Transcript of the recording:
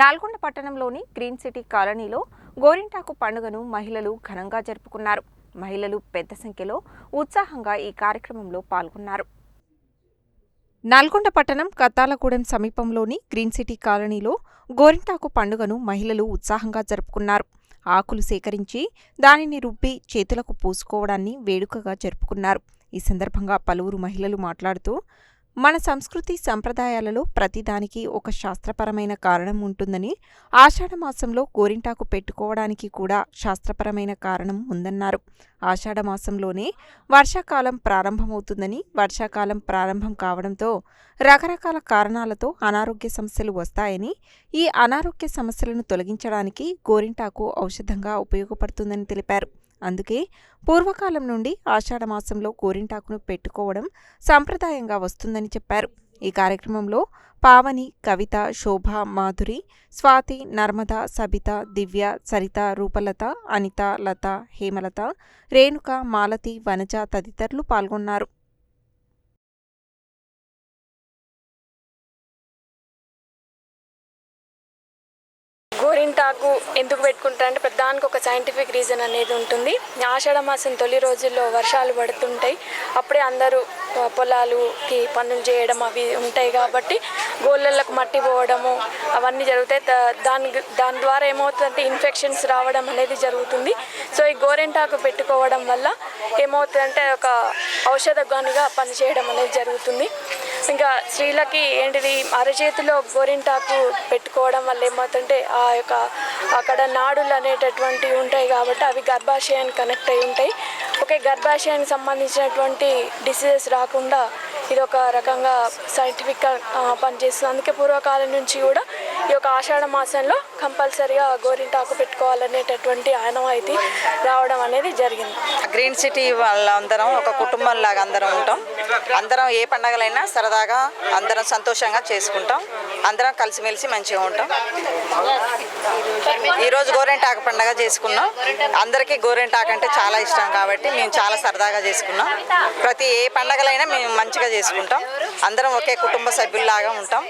నల్గొండ పట్టణంలోని green city కాలనీలో గోరింటాకు పండుగను మహిళలు ఘనంగా జరుపుకున్నారు. మహిళలు పెద్ద సంఖ్యలో ఉత్సాహంగా ఈ కార్యక్రమంలో పాల్గొన్నారు. నల్గొండ పట్టణం కత్తాలగూడెం సమీపంలోని గ్రీన్ సిటీ కాలనీలో గోరింటాకు పండుగను మహిళలు ఉత్సాహంగా జరుపుకున్నారు. ఆకులు సేకరించి దానిని రుబ్బి చేతులకు పూసుకోవడాన్ని వేడుకగా జరుపుకున్నారు. ఈ సందర్భంగా పలువురు మహిళలు మాట్లాడుతూ మన సంస్కృతి సంప్రదాయాలలో ప్రతిదానికి ఒక శాస్త్రపరమైన కారణం ఉంటుందని ఆషాఢ మాసంలో గోరింటాకు పెట్టుకోవడానికి కూడా శాస్త్రపరమైన కారణం ఉందన్నారు. ఆషాఢ మాసంలోనే వర్షాకాలం ప్రారంభమవుతుందని వర్షాకాలం ప్రారంభం కావడంతో రకరకాల కారణాలతో అనారోగ్య సమస్యలు వస్తాయని ఈ అనారోగ్య సమస్యలను తొలగించడానికి గోరింటాకు ఔషధంగా ఉపయోగపడుతుందని తెలిపారు. అందుకే పూర్వకాలం నుండి ఆషాఢమాసంలో గోరింటాకును పెట్టుకోవడం సాంప్రదాయంగా వస్తుందని చెప్పారు. ఈ కార్యక్రమంలో పావని కవిత శోభ మాధురి స్వాతి నర్మద సబిత దివ్య సరిత రూపలత అనిత లత హేమలత రేణుక మాలతి వనజ తదితరులు పాల్గొన్నారు. గోరింటాకు ఎందుకు పెట్టుకుంటారు అంటే ప్రధానికి ఒక సైంటిఫిక్ రీజన్ అనేది ఉంటుంది. ఆషాఢ మాసం తొలి రోజుల్లో వర్షాలు పడుతుంటాయి. అప్పుడే అందరూ పొలాలుకి పనులు చేయడం అవి ఉంటాయి కాబట్టి గోళ్ళకు మట్టి పోవడము అవన్నీ జరుగుతాయి. దాని దాని ద్వారా ఏమవుతుందంటే ఇన్ఫెక్షన్స్ రావడం అనేది జరుగుతుంది. సో ఈ గోరింటాకు పెట్టుకోవడం వల్ల ఏమవుతుందంటే ఒక ఔషధ గానిగా పనిచేయడం అనేది జరుగుతుంది. ఇంకా స్త్రీలకి ఏంటిది అరచేతిలో గోరింటాకు పెట్టుకోవడం వల్ల ఏమవుతుంటే ఆ యొక్క అక్కడ నాడులు అనేటటువంటివి ఉంటాయి కాబట్టి అవి గర్భాశయానికి కనెక్ట్ అయి ఉంటాయి. ఓకే గర్భాశయానికి సంబంధించినటువంటి డిసీజెస్ రాకుండా ఇది ఒక రకంగా సైంటిఫిక్గా పనిచేస్తుంది. అందుకే పూర్వకాలం నుంచి కూడా ఈ యొక్క ఆషాఢ మాసంలో కంపల్సరీగా గోరింటాకు పెట్టుకోవాలనేటటువంటి ఆనవాయితీ రావడం అనేది జరిగింది. గ్రీన్ సిటీ వాళ్ళందరం ఒక కుటుంబం లాగా అందరం ఉంటాం. అందరం ఏ పండగలైనా సరదాగా అందరం సంతోషంగా చేసుకుంటాం. అందరం కలిసిమెలిసి మంచిగా ఉంటాం. ఈరోజు గోరింటాకు పండగ చేసుకున్నాం. అందరికీ గోరింటాకు అంటే చాలా ఇష్టం కాబట్టి మేము చాలా సరదాగా చేసుకున్నాం. ప్రతి ఏ పండగలైనా మేము మంచిగా చేసుకుంటాం. అందరం ఒకే కుటుంబ సభ్యుల్లాగా ఉంటాం.